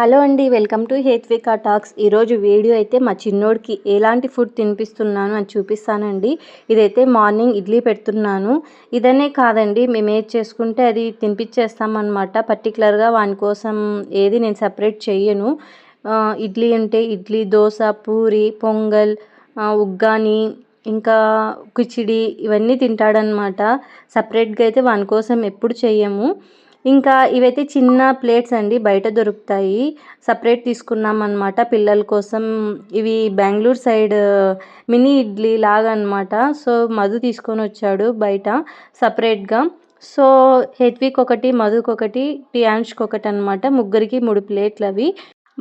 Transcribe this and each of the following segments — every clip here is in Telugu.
హలో అండి వెల్కమ్ టు హేత్వికా టాక్స్. ఈరోజు వీడియో అయితే మా చిన్నోడికి ఎలాంటి ఫుడ్ తినిపిస్తున్నాను అని చూపిస్తానండి. ఇదైతే మార్నింగ్ ఇడ్లీ పెడుతున్నాను. ఇదనే కాదండి మేము ఏది చేసుకుంటే అది తినిపించేస్తామన్నమాట పర్టికులర్గా వాని కోసం ఏది నేను సపరేట్ చెయ్యను. ఇడ్లీ అంటే ఇడ్లీ దోశ పూరి పొంగల్ ఉగ్గాని ఇంకా కిచిడి ఇవన్నీ తింటాడనమాట సపరేట్గా అయితే వాని కోసం ఎప్పుడు చెయ్యము. ఇంకా ఇవైతే చిన్న ప్లేట్స్ అండి బయట దొరుకుతాయి. సపరేట్ తీసుకున్నాం అనమాట పిల్లల కోసం. ఇవి బెంగళూరు సైడ్ మినీ ఇడ్లీ లాగా అనమాట సో మధు తీసుకొని వచ్చాడు బయట సపరేట్గా. సో హెత్విక్ ఒకటి మధుకొకటి ఒకటి టియాన్ష్కి ఒకటి అనమాట ముగ్గురికి మూడు ప్లేట్లు అవి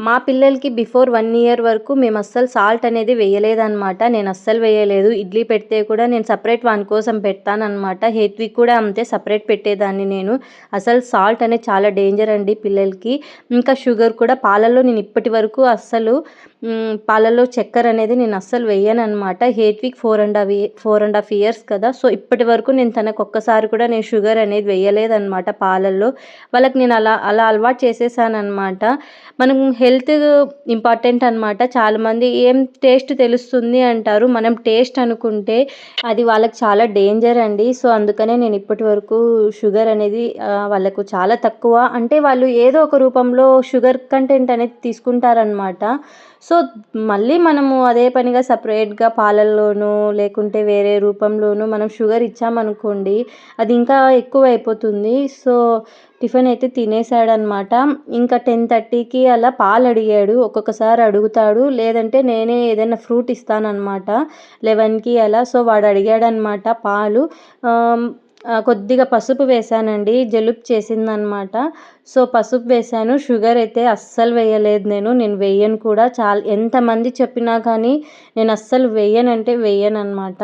మా పిల్లలకి బిఫోర్ వన్ ఇయర్ వరకు మేము అస్సలు సాల్ట్ అనేది వేయలేదన్నమాట. నేను అస్సలు వేయలేదు. ఇడ్లీ పెడితే కూడా నేను సపరేట్ వాని కోసం పెడతానమాట హేత్విక్ కూడా అంతే సపరేట్ పెట్టేదాన్ని నేను. అసలు సాల్ట్ అనేది చాలా డేంజర్ అండి పిల్లలకి. ఇంకా షుగర్ కూడా పాలల్లో నేను ఇప్పటి వరకు అస్సలు పాలల్లో చక్కెర అనేది నేను అస్సలు వేయను అనమాట Hethvik four and half four and half years కదా. సో ఇప్పటి వరకు నేను తనకు ఒక్కసారి కూడా నేను షుగర్ అనేది వేయలేదన్నమాట పాలల్లో. వాళ్ళకి నేను అలా అలా అలవాటు చేసేసానమాట మనం హెల్త్ హెల్త్ ఇంపార్టెంట్ అనమాట చాలామంది ఏం టేస్ట్ తెలుస్తుంది అంటారు. మనం టేస్ట్ అనుకుంటే అది వాళ్ళకి చాలా డేంజర్ అండి. సో అందుకనే నేను ఇప్పటి వరకు షుగర్ అనేది వాళ్ళకు చాలా తక్కువ. అంటే వాళ్ళు ఏదో ఒక రూపంలో షుగర్ కంటెంట్ అనేది తీసుకుంటారనమాట సో మళ్ళీ మనము అదే పనిగా సపరేట్గా పాలల్లోనూ లేకుంటే వేరే రూపంలోనూ మనం షుగర్ ఇచ్చామనుకోండి అది ఇంకా ఎక్కువ అయిపోతుంది సో టిఫిన్ అయితే తినేసాడనమాట ఇంకా టెన్ థర్టీకి అలా పాలు అడిగాడు ఒక్కొక్కసారి అడుగుతాడు లేదంటే నేనే ఏదైనా ఫ్రూట్ ఇస్తానమాట లెవెన్కి అలా. సో వాడు అడిగాడనమాట పాలు. కొద్దిగా పసుపు వేశానండి. జలుబు చేసిందనమాట. సో పసుపు వేశాను. షుగర్ అయితే అస్సలు వేయలేదు నేను. నేను వేయను కూడా. చాలా ఎంతమంది చెప్పినా కానీ నేను అస్సలు వేయనంటే వేయను అనమాట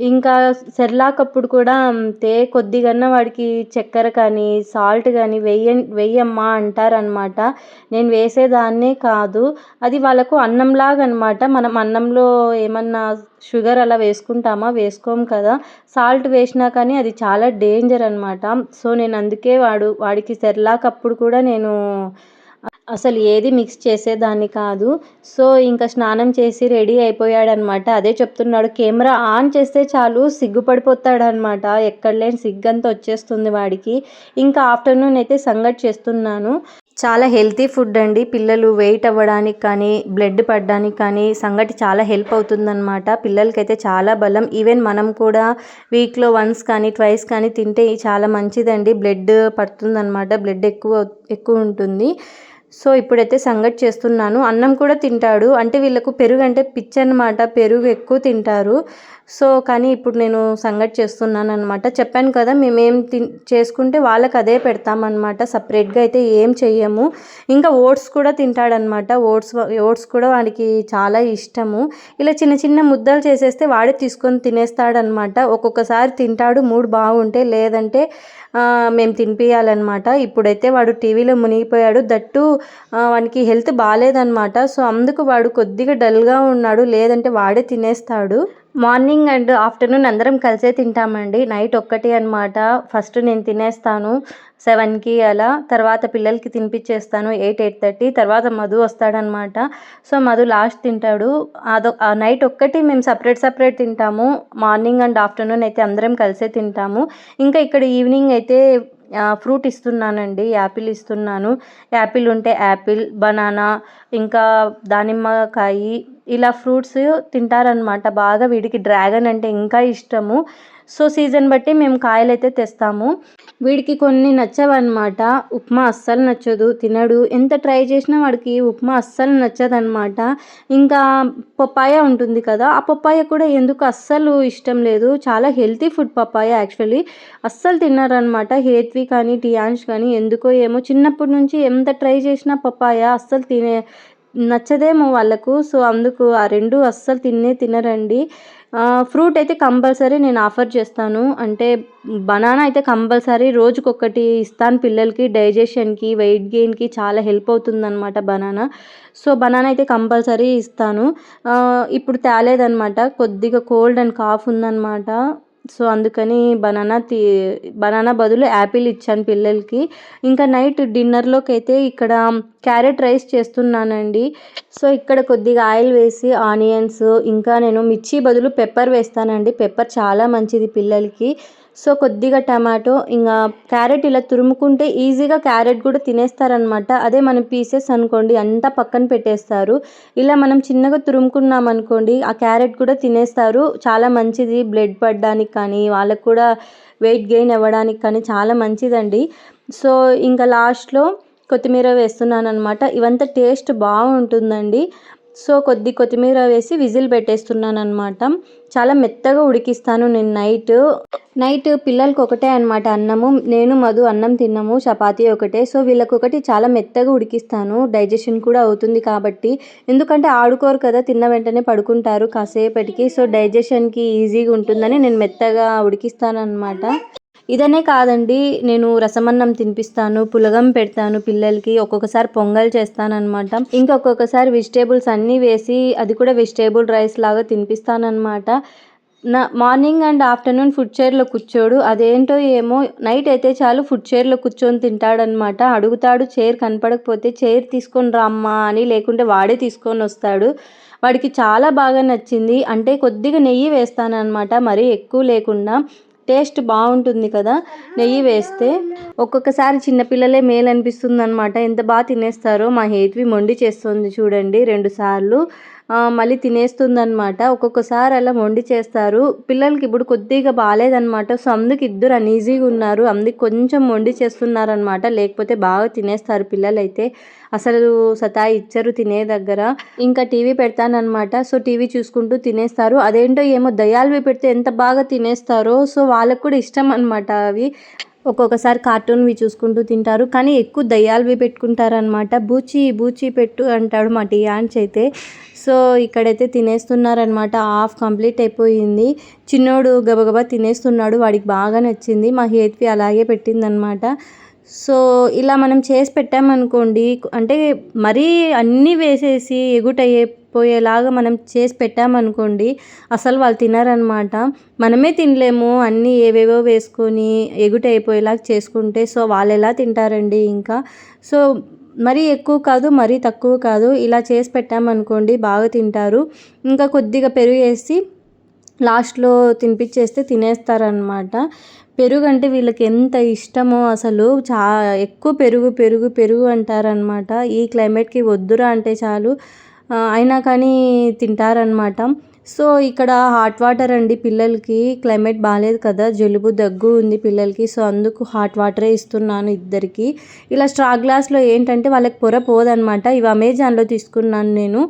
ఇంకా సెర్లాక్ అప్పుడు కూడా అంతే కొద్దిగన్నా వాడికి చక్కెర కానీ సాల్ట్ కానీ వెయ్య వెయ్యమ్మా అంటారనమాట నేను వేసేదాన్నే కాదు. అది వాళ్ళకు అన్నంలాగా అనమాట మనం అన్నంలో ఏమన్నా షుగర్ అలా వేసుకుంటామా? వేసుకోం కదా. సాల్ట్ వేసినా కానీ అది చాలా డేంజర్ అనమాట సో నేను అందుకే వాడు వాడికి సెర్లాక్ అప్పుడు కూడా నేను అసలు ఏది మిక్స్ చేసేదాన్ని కాదు. సో ఇంకా స్నానం చేసి రెడీ అయిపోయాడనమాట. అదే చెప్తున్నాడు కెమెరా ఆన్ చేస్తే చాలు సిగ్గుపడిపోతాడనమాట. ఎక్కడ లేని సిగ్గంతా వచ్చేస్తుంది వాడికి. ఇంకా ఆఫ్టర్నూన్ అయితే సంగటి చేస్తున్నాను. చాలా హెల్తీ ఫుడ్ అండి. పిల్లలు వెయిట్ అవ్వడానికి కానీ బ్లడ్ పడడానికి కానీ సంగటి చాలా హెల్ప్ అవుతుందన్నమాట పిల్లలకైతే చాలా బలం. ఈవెన్ మనం కూడా వీక్లో వన్స్ కానీ ట్వైస్ కానీ తింటే చాలా మంచిదండి. బ్లడ్ పడుతుందన్నమాట బ్లడ్ ఎక్కువ ఎక్కువ ఉంటుంది. సో ఇప్పుడైతే సంగటి చేస్తున్నాను. అన్నం కూడా తింటాడు. అంటే వీళ్ళకు పెరుగు అంటే పిచ్చి అనమాట పెరుగు ఎక్కువ తింటారు. సో కానీ ఇప్పుడు నేను సంగటి చేస్తున్నాను అనమాట చెప్పాను కదా మేమేం తి చేసుకుంటే వాళ్ళకి అదే పెడతామన్నమాట. సపరేట్గా అయితే ఏం చెయ్యము. ఇంకా ఓట్స్ కూడా తింటాడనమాట ఓట్స్ ఓట్స్ కూడా వాడికి చాలా ఇష్టము. ఇలా చిన్న చిన్న ముద్దలు చేసేస్తే వాడే తీసుకొని తినేస్తాడనమాట ఒక్కొక్కసారి తింటాడు. మూడు బాగుంటే లేదంటే మేము తినిపించాలన్నమాట ఇప్పుడైతే వాడు టీవీలో మునిగిపోయాడు. దట్టు వానికి హెల్త్ బాగాలేదన్నమాట. సో అందుకు వాడు కొద్దిగా డల్గా ఉన్నాడు. లేదంటే వాడే తినేస్తాడు. మార్నింగ్ అండ్ ఆఫ్టర్నూన్ అందరం కలిసే తింటామండి. నైట్ ఒక్కటి అనమాట ఫస్ట్ నేను తినేస్తాను సెవెన్కి అలా. తర్వాత పిల్లలకి తినిపించేస్తాను ఎయిట్ ఎయిట్ థర్టీ. తర్వాత మధు వస్తాడనమాట సో మధు లాస్ట్ తింటాడు. అదొ ఆ నైట్ ఒక్కటి మేము సపరేట్ సపరేట్ తింటాము. మార్నింగ్ అండ్ ఆఫ్టర్నూన్ అయితే అందరం కలిసే తింటాము. ఇంకా ఇక్కడ ఈవినింగ్ అయితే ఫ్రూట్ ఇస్తున్నానండి యాపిల్ ఇస్తున్నాను. యాపిల్ ఉంటే యాపిల్ బనానా ఇంకా దానిమ్మకాయ ఇలా ఫ్రూట్స్ తింటారనమాట బాగా వీడికి డ్రాగన్ అంటే ఇంకా ఇష్టము. సో సీజన్ బట్టి మేము కాయలు అయితే తెస్తాము. వీడికి కొన్ని నచ్చవన్నమాట. ఉప్మా అస్సలు నచ్చదు. తినడు. ఎంత ట్రై చేసినా వాడికి ఉప్మా అస్సలు నచ్చదనమాట ఇంకా పప్పాయ ఉంటుంది కదా ఆ పప్పాయ కూడా ఎందుకు అస్సలు ఇష్టం లేదు. చాలా హెల్తీ ఫుడ్ పప్పాయ యాక్చువల్లీ. అస్సలు తిన్నారనమాట హేత్వి కానీ టియాన్ష్ కానీ ఎందుకో ఏమో చిన్నప్పటి నుంచి ఎంత ట్రై చేసినా పప్పాయ అస్సలు తినే నచ్చదేమో వాళ్ళకు. సో అందుకు ఆ రెండు అస్సలు తినే తినరండి. ఫ్రూట్ అయితే కంపల్సరీ నేను ఆఫర్ చేస్తాను. అంటే బనానా అయితే కంపల్సరీ రోజుకొకటి ఇస్తాను పిల్లలకి డైజెషన్కి వెయిట్ గెయిన్కి చాలా హెల్ప్ అవుతుందన్నమాట బనానా. సో బనానా అయితే కంపల్సరీ ఇస్తాను. ఇప్పుడు తేలేదనమాట కొద్దిగా కోల్డ్ అండ్ కాఫ్ ఉందన్నమాట. సో అందుకని బనానా తీ బనానా బదులు యాపిల్ ఇచ్చాను పిల్లలకి. ఇంకా నైట్ డిన్నర్లోకి అయితే ఇక్కడ క్యారెట్ రైస్ చేస్తున్నానండి. సో ఇక్కడ కొద్దిగా ఆయిల్ వేసి ఆనియన్స్ ఇంకా నేను మిర్చి బదులు పెప్పర్ వేస్తానండి. పెప్పర్ చాలా మంచిది పిల్లలకి. సో కొద్దిగా టమాటో ఇంకా క్యారెట్ ఇలా తురుముకుంటే ఈజీగా క్యారెట్ కూడా తినేస్తారనమాట అదే మనం పీసెస్ అనుకోండి అంతా పక్కన పెట్టేస్తారు. ఇలా మనం చిన్నగా తురుముకున్నాం అనుకోండి ఆ క్యారెట్ కూడా తినేస్తారు. చాలా మంచిది బ్లడ్ పడడానికి కానీ వాళ్ళకు కూడా వెయిట్ గెయిన్ అవ్వడానికి కానీ చాలా మంచిదండి. సో ఇంకా లాస్ట్లో కొత్తిమీర వేస్తున్నాను అనమాట ఇవంతా టేస్ట్ బాగుంటుందండి. సో కొద్ది కొత్తిమీర వేసి విజిల్ పెట్టేస్తున్నాను అనమాట చాలా మెత్తగా ఉడికిస్తాను నేను నైట్. నైట్ పిల్లలకి ఒకటే అనమాట అన్నము. నేను మధు అన్నం తిన్నాము చపాతీ ఒకటే. సో వీళ్ళకి ఒకటి చాలా మెత్తగా ఉడికిస్తాను. డైజెషన్ కూడా అవుతుంది కాబట్టి. ఎందుకంటే ఆడుకోరు కదా తిన్న వెంటనే పడుకుంటారు కాసేపటికి. సో డైజెషన్కి ఈజీగా ఉంటుందని నేను మెత్తగా ఉడికిస్తాను అనమాట ఇదనే కాదండి నేను రసమన్నం తినిపిస్తాను పులగం పెడతాను పిల్లలకి ఒక్కొక్కసారి పొంగల్ చేస్తానన్నమాట. ఇంకొక్కొక్కసారి వెజిటేబుల్స్ అన్నీ వేసి అది కూడా వెజిటేబుల్ రైస్ లాగా తినిపిస్తానమాట నా మార్నింగ్ అండ్ ఆఫ్టర్నూన్ ఫుడ్ చైర్లో కూర్చోడు అదేంటో ఏమో నైట్ అయితే చాలు ఫుడ్ చైర్లో కూర్చొని తింటాడనమాట అడుగుతాడు చైర్ కనపడకపోతే చైర్ తీసుకొని రామ్మా అని లేకుంటే వాడే తీసుకొని వస్తాడు. వాడికి చాలా బాగా నచ్చింది అంటే కొద్దిగా నెయ్యి వేస్తానన్నమాట మరీ ఎక్కువ లేకుండా. టేస్ట్ బాగుంటుంది కదా నెయ్యి వేస్తే. ఒక్కొక్కసారి చిన్నపిల్లలే మేలు అనిపిస్తుంది అనమాట ఎంత బాగా తినేస్తారో మా హేత్వి మొండి చేస్తుంది చూడండి రెండు సార్లు. మళ్ళీ తినేస్తుందనమాట ఒక్కొక్కసారి అలా వండి చేస్తారు. పిల్లలకి ఇప్పుడు కొద్దిగా బాగాలేదనమాట సో అందుకు ఇద్దరు అనీజీగా ఉన్నారు. అందుకు కొంచెం వండి చేస్తున్నారనమాట లేకపోతే బాగా తినేస్తారు పిల్లలైతే. అసలు సతా ఇచ్చరు తినే దగ్గర. ఇంకా టీవీ పెడతానమాట సో టీవీ చూసుకుంటూ తినేస్తారు. అదేంటో ఏమో దయాలువి పెడితే ఎంత బాగా తినేస్తారో. సో వాళ్ళకు కూడా ఇష్టం అనమాట అవి. ఒక్కొక్కసారి కార్టూన్వి చూసుకుంటూ తింటారు. కానీ ఎక్కువ దయ్యాలవి పెట్టుకుంటారనమాట బూచి బూచి పెట్టు అంటాడు మా టీయాన్స్ అయితే. సో ఇక్కడైతే తినేస్తున్నారనమాట హాఫ్ కంప్లీట్ అయిపోయింది. చిన్నోడు గబగబా తినేస్తున్నాడు. వాడికి బాగా నచ్చింది. మా హేత్వి అలాగే పెట్టిందనమాట సో ఇలా మనం చేసి పెట్టామనుకోండి అంటే మరీ అన్నీ వేసేసి ఎగుటైపోయేలాగా మనం చేసి పెట్టామనుకోండి అసలు వాళ్ళు తినరనమాట. మనమే తినలేము అన్నీ ఏవేవో వేసుకొని ఎగుటైపోయేలాగా చేసుకుంటే సో వాళ్ళు ఎలా తింటారండి ఇంకా? సో మరీ ఎక్కువ కాదు మరీ తక్కువ కాదు ఇలా చేసి పెట్టామనుకోండి బాగా తింటారు. ఇంకా కొద్దిగా పెరుగు వేసి లాస్ట్లో తినిపించేస్తే తినేస్తారనమాట పెరుగు అంటే వీళ్ళకి ఎంత ఇష్టమో అసలు చా ఎక్కువ పెరుగు పెరుగు పెరుగు అంటారనమాట ఈ క్లైమేట్కి వద్దురా అంటే చాలు. అయినా కానీ తింటారనమాట సో ఇక్కడ హాట్ వాటర్ అండి పిల్లలకి. క్లైమేట్ బాగాలేదు కదా జలుబు దగ్గు ఉంది పిల్లలకి. సో అందుకు హాట్ వాటరే ఇస్తున్నాను ఇద్దరికి. ఇలా స్ట్రా గ్లాస్లో ఏంటంటే వాళ్ళకి పొర పోదనమాట ఇవి అమెజాన్లో తీసుకున్నాను నేను.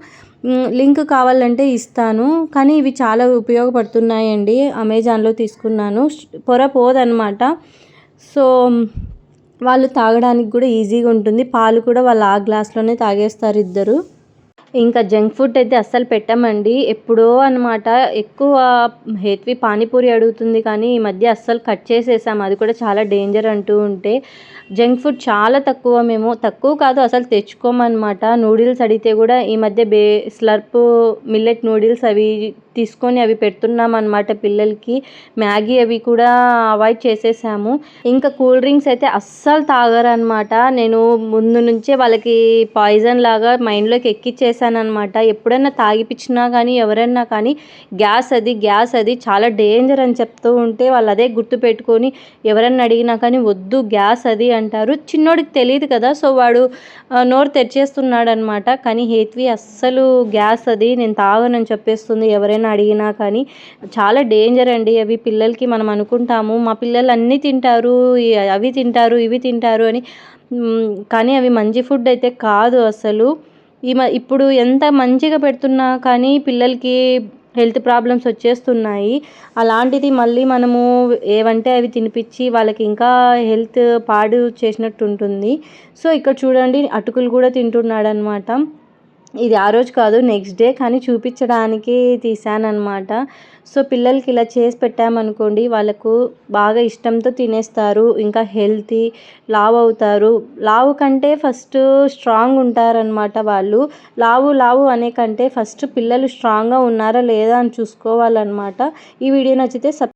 లింక్ కావాలంటే ఇస్తాను. కానీ ఇవి చాలా ఉపయోగపడుతున్నాయండి. అమెజాన్లో తీసుకున్నాను. పొర పోదనమాట సో వాళ్ళు తాగడానికి కూడా ఈజీగా ఉంటుంది. పాలు కూడా వాళ్ళు ఆ గ్లాస్లోనే తాగేస్తారు ఇద్దరు. ఇంకా జంక్ ఫుడ్ అయితే అస్సలు పెట్టామండి. ఎప్పుడో అనమాట ఎక్కువ హేత్వి పానీపూరి అడుగుతుంది కానీ ఈ మధ్య అస్సలు కట్ చేసేసాము అది కూడా చాలా డేంజర్ అంటూ ఉంటే జంక్ ఫుడ్ చాలా తక్కువ. మేము తక్కువ కాదు అసలు తెచ్చుకోమన్నమాట. నూడిల్స్ అడిగితే కూడా ఈ మధ్య బే స్లర్ప్ మిల్లెట్ నూడిల్స్ అవి తీసుకొని అవి పెడుతున్నాం అనమాట పిల్లలకి. మ్యాగీ అవి కూడా అవాయిడ్ చేసేసాము. ఇంకా కూల్ డ్రింక్స్ అయితే అస్సలు తాగరు అనమాట నేను ముందు నుంచే వాళ్ళకి పాయిజన్ లాగా మైండ్లోకి ఎక్కిచ్చేసి అనమాట ఎప్పుడైనా తాగిపించినా కానీ ఎవరైనా కానీ గ్యాస్ అది గ్యాస్ అది చాలా డేంజర్ అని చెప్తూ ఉంటే వాళ్ళు అదే గుర్తు పెట్టుకొని ఎవరన్నా అడిగినా కానీ వద్దు గ్యాస్ అది అంటారు. చిన్నోడికి తెలియదు కదా సో వాడు నోరు తెరిచేస్తున్నాడు అనమాట కానీ హేత్వి అస్సలు గ్యాస్ అది నేను తాగనని చెప్పేస్తుంది ఎవరైనా అడిగినా కానీ. చాలా డేంజర్ అండి అవి పిల్లలకి మనం అనుకుంటాము. మా పిల్లలు అన్నీ తింటారు అవి తింటారు ఇవి తింటారు అని. కానీ అవి మంచి ఫుడ్ అయితే కాదు అసలు. ఈ ఇప్పుడు ఎంత మంచిగా పెడుతున్నా కానీ పిల్లలకి హెల్త్ ప్రాబ్లమ్స్ వచ్చేస్తున్నాయి. అలాంటిది మళ్ళీ మనము ఏవంటే అవి తినిపించి వాళ్ళకి ఇంకా హెల్త్ పాడు చేసినట్టు ఉంటుంది సో ఇక్కడ చూడండి అటుకులు కూడా తింటున్నాడు అనమాట ఇది ఆ రోజు కాదు నెక్స్ట్ డే కానీ చూపించడానికి తీసానమాట సో పిల్లలకి ఇలా చేసి పెట్టామనుకోండి వాళ్ళకు బాగా ఇష్టంతో తినేస్తారు ఇంకా హెల్తీ లావు అవుతారు. లావు కంటే ఫస్ట్ స్ట్రాంగ్ ఉంటారనమాట వాళ్ళు. లావు లావు అనే కంటే ఫస్ట్ పిల్లలు స్ట్రాంగ్గా ఉన్నారా లేదా అని చూసుకోవాలన్నమాట. ఈ వీడియో నచ్చితే సబ్